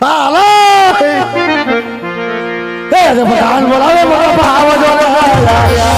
હાલો એ જે પઠાણ બોલાવે મોટા ભાવ જો રે આયા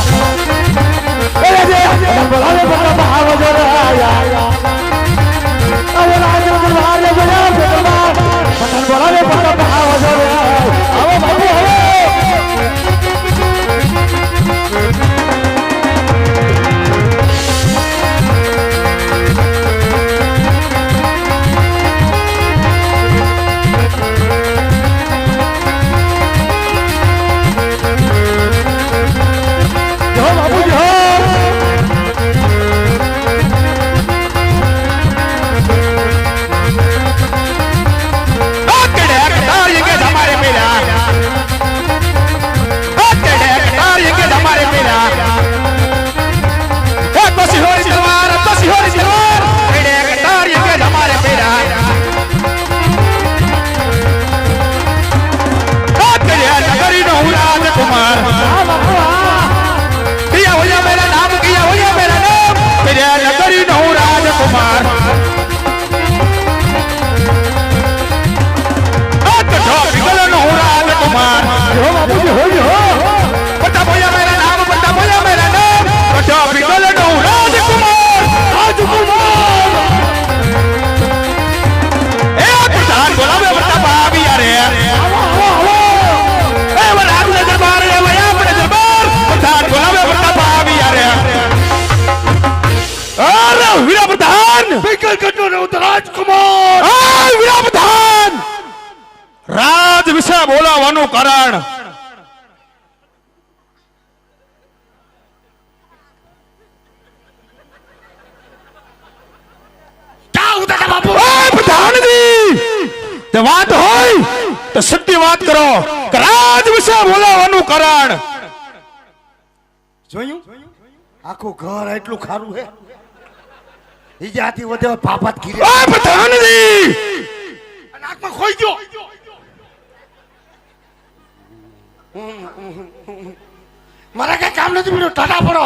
પ્રધાન રાજ વિશે બોલાવવાનું કારણ ક્યાં ઉતા બાપુ ઓય પ્રધાનજી તે વાત હોય તો સત્ય વાત કરો. રાજ વિશે બોલાવાનું કારણ. જોયું? આખું ઘર એટલું ખારું હે. ઈ જાતી વધે પાપત કીરે ઓય પ્રધાનજી! નાકમાં ખોઈ ગયો. મારા કઈ કામ નથી પીડ્યું. ટાટા પડો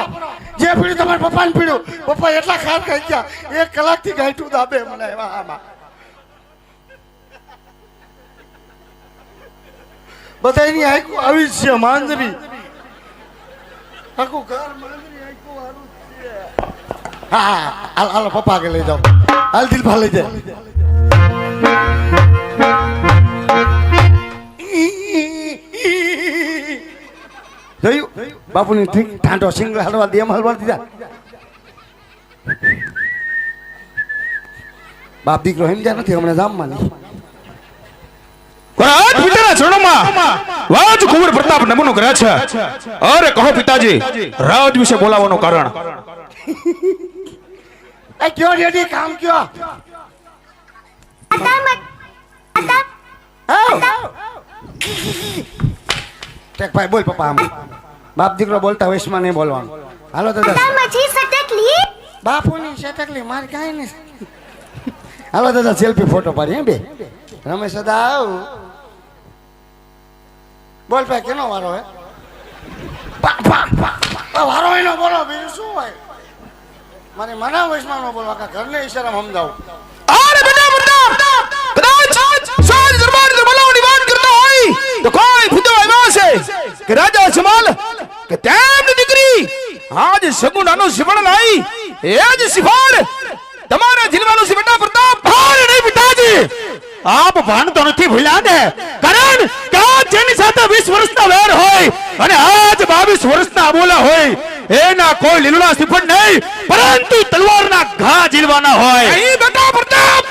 જે પીડ્યું તમારા પપ્પાને પીડ્યું. પપ્પા એટલા ખાર ખાઈ ગયા. એક કલાકથી ગાંઠું દાબે મને એવા આમાં. બધા એની આંખો આવી જ છે માંદરી. આખું ઘર માંદરી આંખો હારું જ છે. હા હાલ હાલ પપ્પા કે લઈ જાઓ. હાલ દિલભા લઈ જાય. જોયું? બાપુની ઠીક ઠાંડો સિંગલ હલવા એમ હલવા દીધા. બાપ દીકરો સમજ્યા નથી હમણાં જામવાની રાજ તમારા ટેક ભાઈ બોલ પપ્પા બાપ દીકરો બોલતા હોય એમાં નહીં બોલવાનું. હાલો દાદા. બાપુની સટકલી માર કાંઈ હાલો દાદા સેલ્ફી ફોટો પાડી બે. રમેશ દાદા આવું. બોલ ભાઈ, કેનો વારો હે. વારો એનો બોલો, બીજું શું હોય? મારે મના વૈષ્ણવ નો બોલવા કા ઘરને ઈશારા સમજાવું. અરે બધા કે રાજા જમાલ કે તેમની દીકરી આજ સગુણાનો સિવણ લાઈ, એ જ સિફાર તમારે જીલવાનું છે બેટા પ્રતાપ ભાર નહીં પિતાજી. આપ ભાનતો નથી ભૂલ્યા ને. કારણ કે જેની સાથે 20 વર્ષના વેર હોય અને આજ 22 વર્ષના બોલા હોય એના કોઈ લીલુડા સિફળ નહીં પરંતુ તલવારના ઘા ઝીલવાના હોય. અહીં બેટા પ્રતાપ!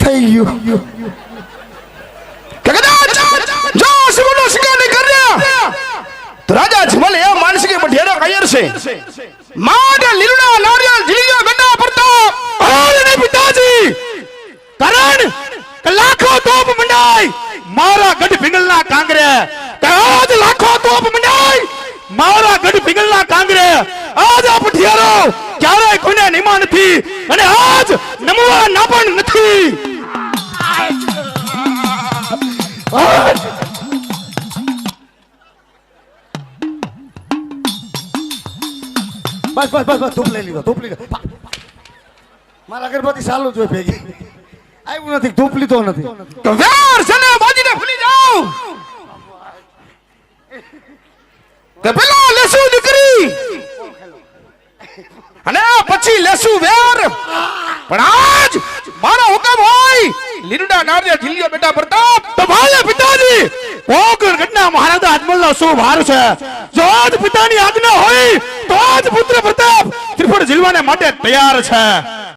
થઈ ગયું કે કદાચ જો શિવનો શિકાર નહીં કર્યા તો રાજા જમલ એ માનસિક મઢેરા કાયર છે. માટે લીલુડા નારિયેળ જીલિયો ગંડા પ્રતાપ નહીં પિતાજી! કારણ, કે લાખો તોપ મંડાઈ મારા ગઢ પિંગલના કાંગરે. કે આજ લાખો તોપ મંડાઈ મારા ગઢ પિંગલના કાંગરે. આજ આ પઠિયારો ક્યારેય કોઈને નિમા નથી. અને આજ નમવા ના પણ નથી. બસ બસ બસ બસ, ધૂપ લઈ લીધો, ધૂપ લીધો. મારા અગરબત્તી ચાલુ જ ભેગી. આવ્યું નથી, ધૂપ લીધો નથી. અને પછી લેસુ વેર. આજ મારો હુકમ હોય. લીરડા નારિયા ઢીલિયો, બેટા, પ્રતાપ, તો ભાલે પિતાજી પોકર ઘટના મહારાજા અજમલનો શું ભાર છે? જો જ પિતાની આજ્ઞા હોય તો જ પુત્ર પ્રતાપ ત્રિપુર જીલવાને માટે તૈયાર છે.